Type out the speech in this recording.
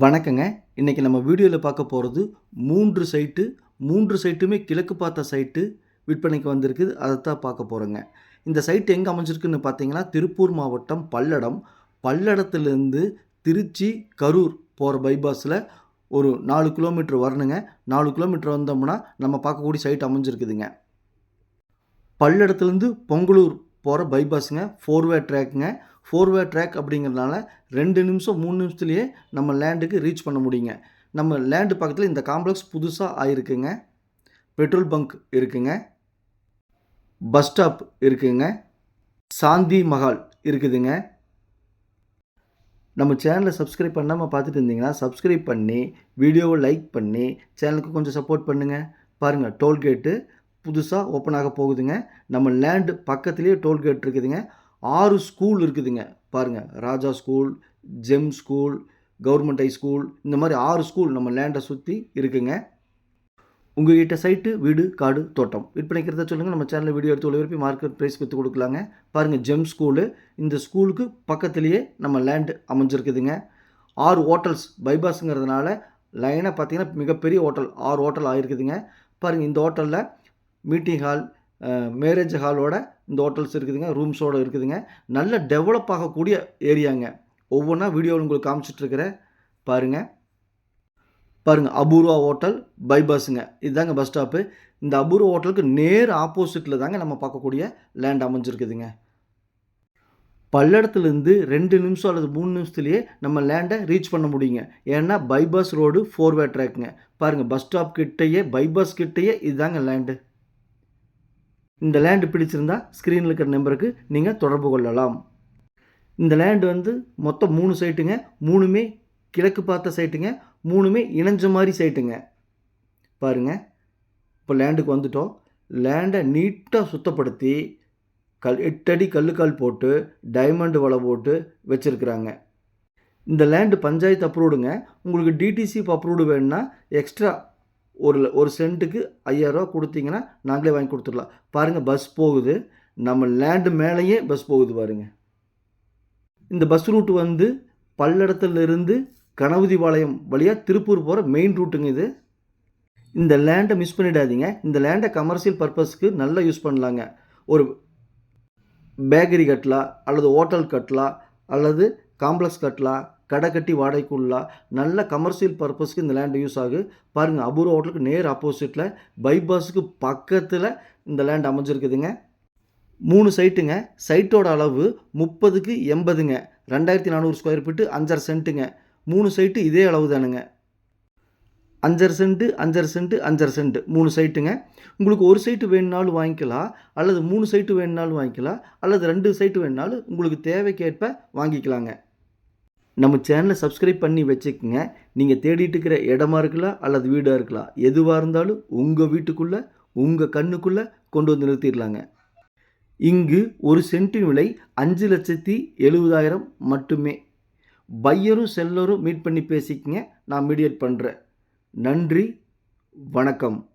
வணக்கங்க. இன்றைக்கி நம்ம வீடியோவில் பார்க்க போகிறது மூன்று சைட்டு மூன்று சைட்டுமே கிழக்கு பார்த்த சைட்டு விற்பனைக்கு வந்திருக்குது. அதைத்தான் பார்க்க போகிறோங்க இந்த சைட் எங்கே அமைஞ்சிருக்குன்னு பார்த்தீங்கன்னா திருப்பூர் மாவட்டம் பல்லடம். பல்லடத்துலேருந்து திருச்சி கரூர் போகிற பைபாஸில் ஒரு நாலு கிலோமீட்டர் வரணுங்க. நாலு கிலோமீட்டர் வந்தோம்னா நம்ம பார்க்கக்கூடிய சைட் அமைஞ்சிருக்குதுங்க. பல்லடத்துலேருந்து பொங்கலூர் போகிற பைபாஸுங்க. ஃபோர்வே ட்ராக்குங்க ஃபோர்வே ட்ராக் அப்படிங்கிறதுனால ரெண்டு நிமிஷம் மூணு நிமிஷத்துலேயே நம்ம லேண்டுக்கு ரீச் பண்ண முடியுங்க. நம்ம லேண்டு பக்கத்தில் இந்த காம்ப்ளெக்ஸ் புதுசாக ஆயிருக்குங்க. பெட்ரோல் பங்க் இருக்குங்க. பஸ் ஸ்டாப் இருக்குங்க. சாந்தி மஹால் இருக்குதுங்க. நம்ம சேனலை சப்ஸ்கிரைப் பண்ணாமல் பார்த்துட்டு இருந்தீங்கன்னா சப்ஸ்கிரைப் பண்ணி வீடியோவை லைக் பண்ணி சேனலுக்கு கொஞ்சம் சப்போர்ட் பண்ணுங்கள் பாருங்கள் டோல்கேட்டு புதுசாக ஓப்பன் ஆக போகுதுங்க. நம்ம லேண்டு பக்கத்துலேயே டோல்கேட் இருக்குதுங்க. ஆறு ஸ்கூல் இருக்குதுங்க. பாருங்கள் Raja school gem school government high school இந்த மாதிரி ஆறு ஸ்கூல் நம்ம லேண்டை சுற்றி இருக்குங்க. உங்கள்கிட்ட சைட்டு வீடு காடு தோட்டம். விற்பனைக்கிறத சொல்லுங்கள் நம்ம சேனலில் வீடியோ எடுத்து ஒளிபரப்பி மார்க்கெட் ப்ரைஸ் விற்று கொடுக்கலாங்க. பாருங்கள் ஜெம் ஸ்கூலு இந்த ஸ்கூலுக்கு பக்கத்துலேயே நம்ம லேண்டு அமைஞ்சிருக்குதுங்க. ஆறு ஹோட்டல்ஸ் பைபாஸுங்கிறதுனால லைனாக பார்த்தீங்கன்னா மிகப்பெரிய ஹோட்டல் ஆறு ஹோட்டல் ஆகிருக்குதுங்க பாருங்கள் இந்த ஹோட்டலில் மீட்டிங் ஹால் மேரேஜ் ஹாலோட இந்த ஹோட்டல்ஸ் இருக்குதுங்க ரூம்ஸோடு இருக்குதுங்க. நல்ல டெவலப் ஆகக்கூடிய ஏரியாங்க ஒவ்வொன்றா வீடியோவில் உங்களுக்கு காமிச்சிட்ருக்கிறேன். பாருங்கள் பாருங்கள் அபூர்வா ஹோட்டல் பைபாஸுங்க இதுதாங்க பஸ் ஸ்டாப்பு இந்த அபூர்வா ஹோட்டலுக்கு நேர் ஆப்போசிட்டில் தாங்க நம்ம பார்க்கக்கூடிய லேண்ட் அமைஞ்சிருக்குதுங்க. பல்லடத்துலேருந்து ரெண்டு நிமிஷம் அல்லது மூணு நிமிஷத்துலேயே நம்ம லேண்டை ரீச் பண்ண முடியுங்க. ஏன்னா பைபாஸ் ரோடு ஃபோர்வே ட்ராக்குங்க பாருங்கள் பஸ் ஸ்டாப் கிட்டேயே பைபாஸ் கிட்டேயே இதுதாங்க லேண்டு இந்த லேண்டு பிடிச்சிருந்தா ஸ்க்ரீனில் இருக்கிற நம்பருக்கு நீங்கள் தொடர்பு கொள்ளலாம். இந்த லேண்டு வந்து மொத்தம் மூணு சைட்டுங்க மூணுமே கிழக்கு பார்த்த சைட்டுங்க மூணுமே இணைஞ்ச மாதிரி சைட்டுங்க பாருங்கள் இப்போ லேண்டுக்கு வந்துட்டோம். லேண்டை நீட்டாக சுத்தப்படுத்தி கல் எட்டடி கல்லுக்கால் போட்டு டைமண்டு வலை போட்டு வச்சுருக்குறாங்க. இந்த லேண்டு பஞ்சாயத்து அப்ரூவ்டுங்க உங்களுக்கு டிடிசி அப்ரூவ்டு வேணும்னா எக்ஸ்ட்ரா ஒரு ஒரு சென்ட்டுக்கு ஐயாயிரரூவா கொடுத்தீங்கன்னா நாங்களே வாங்கி கொடுத்துடலாம். பாருங்கள் பஸ் போகுது. நம்ம லேண்டு மேலேயே பஸ் போகுது பாருங்கள் இந்த பஸ் ரூட் வந்து பல்லடத்துலேருந்து கணபதிபாளையம் வழியாக திருப்பூர் போகிற மெயின் ரூட்டுங்க இது. இந்த லேண்டை மிஸ் பண்ணிடாதீங்க. இந்த லேண்டை கமர்ஷியல் பர்பஸ்க்கு நல்லா யூஸ் பண்ணலாங்க. ஒரு பேக்கரி கட்டலாம் அல்லது ஹோட்டல் கட்டலாம் அல்லது காம்ப்ளெக்ஸ் கட்டலாம். கடை கட்டி வாடகைக்குள்ளா நல்ல கமர்ஷியல் பர்பஸ்க்கு இந்த லேண்ட் யூஸ் ஆகுது பாருங்கள் அபூர்வ ஹோட்டலுக்கு நேர் ஆப்போசிட்டில் பைபாஸுக்கு பக்கத்தில் இந்த லேண்ட் அமைஞ்சிருக்குதுங்க. மூணு சைட்டுங்க சைட்டோட அளவு முப்பதுக்கு எண்பதுங்க. ரெண்டாயிரத்தி நானூறு ஸ்கொயர் ஃபீட்டு அஞ்சரை சென்ட்டுங்க மூணு சைட்டு இதே அளவு தானுங்க. அஞ்சரை சென்ட்டு அஞ்சரை சென்ட்டு அஞ்சரை சென்ட்டு மூணு சைட்டுங்க உங்களுக்கு ஒரு சைட்டு வேணுனாலும் வாங்கிக்கலாம் அல்லது மூணு சைட்டு வேணுனாலும் வாங்கிக்கலாம் அல்லது ரெண்டு சைட்டு வேணுனாலும் உங்களுக்கு தேவைக்கேற்ப வாங்கிக்கலாங்க. நம்ம சேனலை சப்ஸ்கிரைப் பண்ணி வச்சுக்கோங்க. நீங்கள் தேடிட்டு இருக்கிற இடமா இருக்கலாம் அல்லது வீடாக இருக்கலாம். எதுவாக இருந்தாலும் உங்கள் வீட்டுக்குள்ளே உங்கள் கண்ணுக்குள்ளே கொண்டு வந்து நிறுத்திடலாங்க. இங்கு ஒரு சென்ட்டின் விலை அஞ்சு லட்சத்தி எழுபதாயிரம் மட்டுமே. பையரும் செல்லரும் மீட் பண்ணி பேசிக்கங்க. நான் மீடியேட் பண்ணுறேன் நன்றி. வணக்கம்.